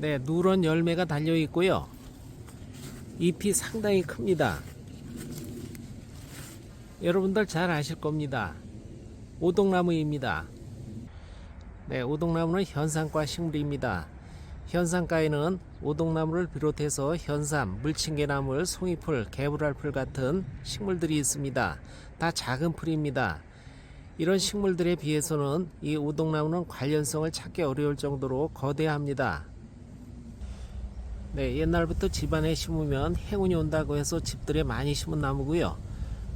네, 누런 열매가 달려 있고요. 잎이 상당히 큽니다. 여러분들 잘 아실 겁니다. 오동나무입니다. 네, 오동나무는 현상과 식물입니다. 현상가에는 오동나무를 비롯해서 현삼, 물침개나물, 송이풀, 개불알풀 같은 식물들이 있습니다. 다 작은 풀입니다. 이런 식물들에 비해서는 이 오동나무는 관련성을 찾기 어려울 정도로 거대합니다. 네, 옛날부터 집안에 심으면 행운이 온다고 해서 집들에 많이 심은 나무고요.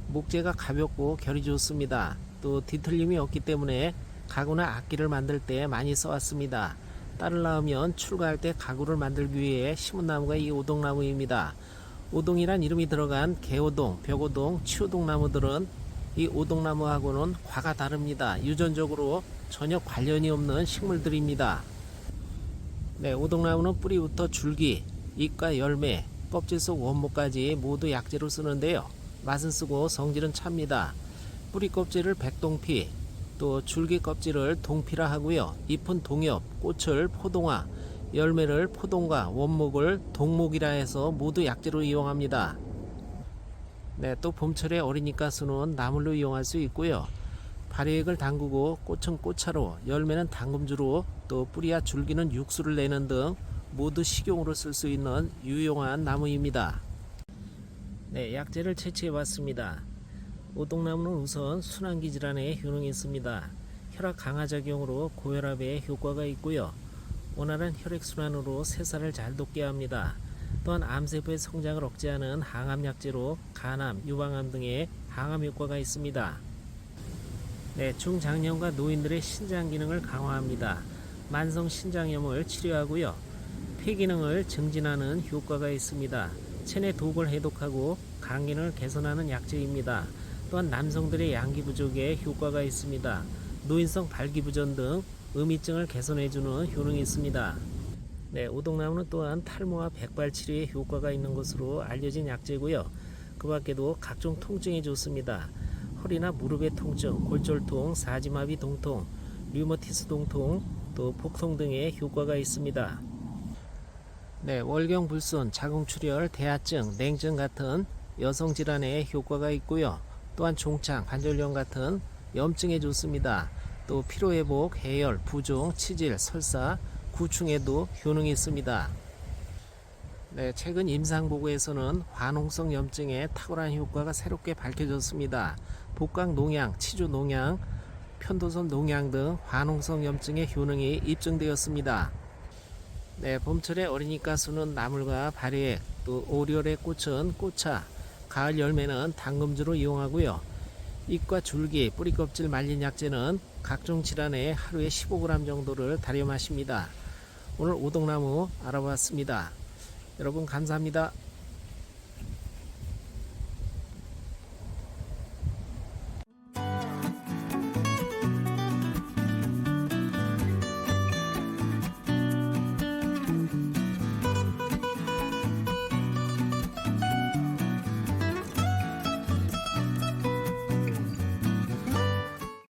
목재가 가볍고 결이 좋습니다. 또 뒤틀림이 없기 때문에 가구나 악기를 만들 때 많이 써왔습니다. 딸을 낳으면 출가할 때 가구를 만들기 위해 심은 나무가 이 오동나무입니다. 오동이란 이름이 들어간 개오동, 벽오동, 치오동 나무들은 이 오동나무하고는 과가 다릅니다. 유전적으로 전혀 관련이 없는 식물들입니다. 네, 오동나무는 뿌리부터 줄기, 잎과 열매, 껍질 속 원목까지 모두 약재로 쓰는데요. 맛은 쓰고 성질은 찹니다. 뿌리 껍질을 백동피, 또 줄기 껍질을 동피라 하고요. 잎은 동엽, 꽃을 포동화, 열매를 포동과 원목을 동목이라 해서 모두 약재로 이용합니다. 네, 또 봄철에 어리니까 수는 나물로 이용할 수 있고요. 발효액을 담그고 꽃은 꽃차로, 열매는 당금주로, 또 뿌리와 줄기는 육수를 내는 등 모두 식용으로 쓸 수 있는 유용한 나무입니다. 네, 약재를 채취해 봤습니다. 오동나무는 우선 순환기 질환에 효능이 있습니다. 혈압 강화 작용으로 고혈압에 효과가 있고요. 원활한 혈액순환으로 새살을 잘 돋게 합니다. 또한 암세포의 성장을 억제하는 항암 약재로 간암, 유방암 등의 항암 효과가 있습니다. 네, 중장년과 노인들의 신장 기능을 강화합니다. 만성 신장염을 치료하고요. 폐 기능을 증진하는 효과가 있습니다. 체내 독을 해독하고 간 기능을 개선하는 약재입니다. 또한 남성들의 양기 부족에 효과가 있습니다. 노인성 발기부전 등 음이증을 개선해주는 효능이 있습니다. 네, 오동나무는 또한 탈모와 백발 치료에 효과가 있는 것으로 알려진 약재고요. 그 밖에도 각종 통증에 좋습니다. 허리나 무릎의 통증, 골절통, 사지마비 동통, 류머티스 동통, 또 복통 등의 효과가 있습니다. 네, 월경 불순, 자궁 출혈, 대하증, 냉증 같은 여성 질환에 효과가 있고요. 또한 종창, 관절염 같은 염증에 좋습니다. 또 피로 회복, 해열, 부종, 치질, 설사, 구충에도 효능이 있습니다. 네, 최근 임상 보고에서는 화농성 염증에 탁월한 효과가 새롭게 밝혀졌습니다. 복강 농양, 치주 농양, 편도선 농양 등 화농성 염증의 효능이 입증되었습니다. 네, 봄철에 어린이 가수는 나물과 발효액, 또 오리올의 꽃은 꽃차, 가을 열매는 당금주로 이용하고요. 잎과 줄기, 뿌리 껍질 말린 약재는 각종 질환에 하루에 15g 정도를 다려 마십니다. 오늘 오동나무 알아봤습니다. 여러분 감사합니다.